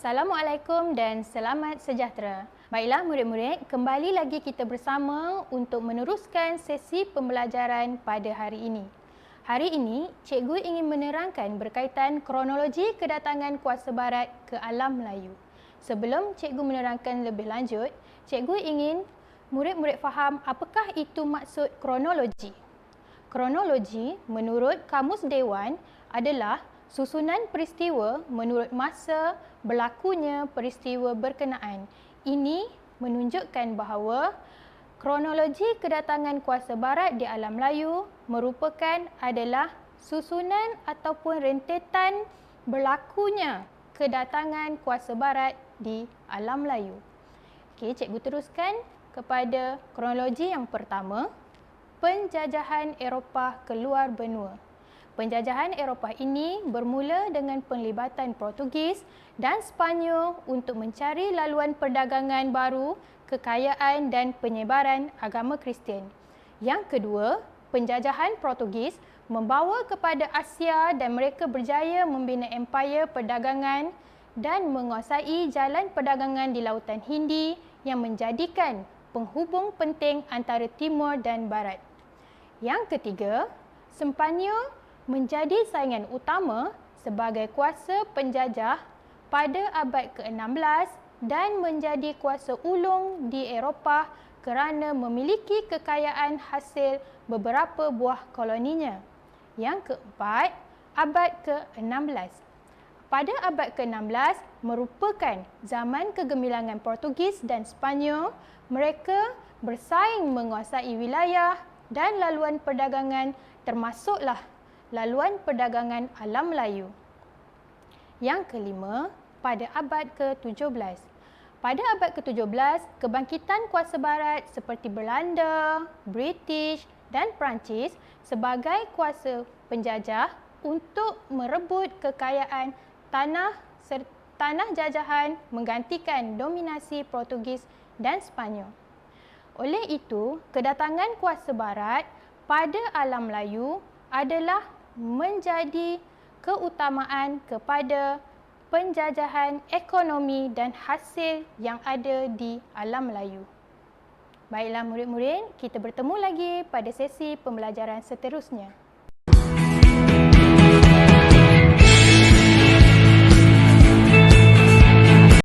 Assalamualaikum dan selamat sejahtera. Baiklah murid-murid, kembali lagi kita bersama untuk meneruskan sesi pembelajaran pada hari ini. Hari ini, cikgu ingin menerangkan berkaitan kronologi kedatangan kuasa barat ke alam Melayu. Sebelum cikgu menerangkan lebih lanjut, cikgu ingin murid-murid faham apakah itu maksud kronologi. Kronologi menurut Kamus Dewan adalah susunan peristiwa menurut masa berlakunya peristiwa berkenaan. Ini menunjukkan bahawa kronologi kedatangan kuasa barat di alam Melayu merupakan adalah susunan ataupun rentetan berlakunya kedatangan kuasa barat di alam Melayu. Okey, cikgu teruskan kepada kronologi yang pertama, penjajahan Eropah keluar benua. Penjajahan Eropah ini bermula dengan penglibatan Portugis dan Sepanyol untuk mencari laluan perdagangan baru, kekayaan dan penyebaran agama Kristian. Yang kedua, penjajahan Portugis membawa kepada Asia dan mereka berjaya membina empayar perdagangan dan menguasai jalan perdagangan di Lautan Hindi yang menjadikan penghubung penting antara timur dan barat. Yang ketiga, Sepanyol menjadi saingan utama sebagai kuasa penjajah pada abad ke-16 dan menjadi kuasa ulung di Eropah kerana memiliki kekayaan hasil beberapa buah koloninya. Yang keempat, abad ke-16. Pada abad ke-16 merupakan zaman kegemilangan Portugis dan Sepanyol. Mereka bersaing menguasai wilayah dan laluan perdagangan termasuklah laluan perdagangan alam Melayu. Yang kelima, pada abad ke-17. Pada abad ke-17, kebangkitan kuasa barat seperti Belanda, British dan Perancis sebagai kuasa penjajah untuk merebut kekayaan tanah tanah jajahan menggantikan dominasi Portugis dan Sepanyol. Oleh itu, kedatangan kuasa barat pada alam Melayu adalah menjadi keutamaan kepada penjajahan ekonomi dan hasil yang ada di alam Melayu. Baiklah murid-murid, kita bertemu lagi pada sesi pembelajaran seterusnya.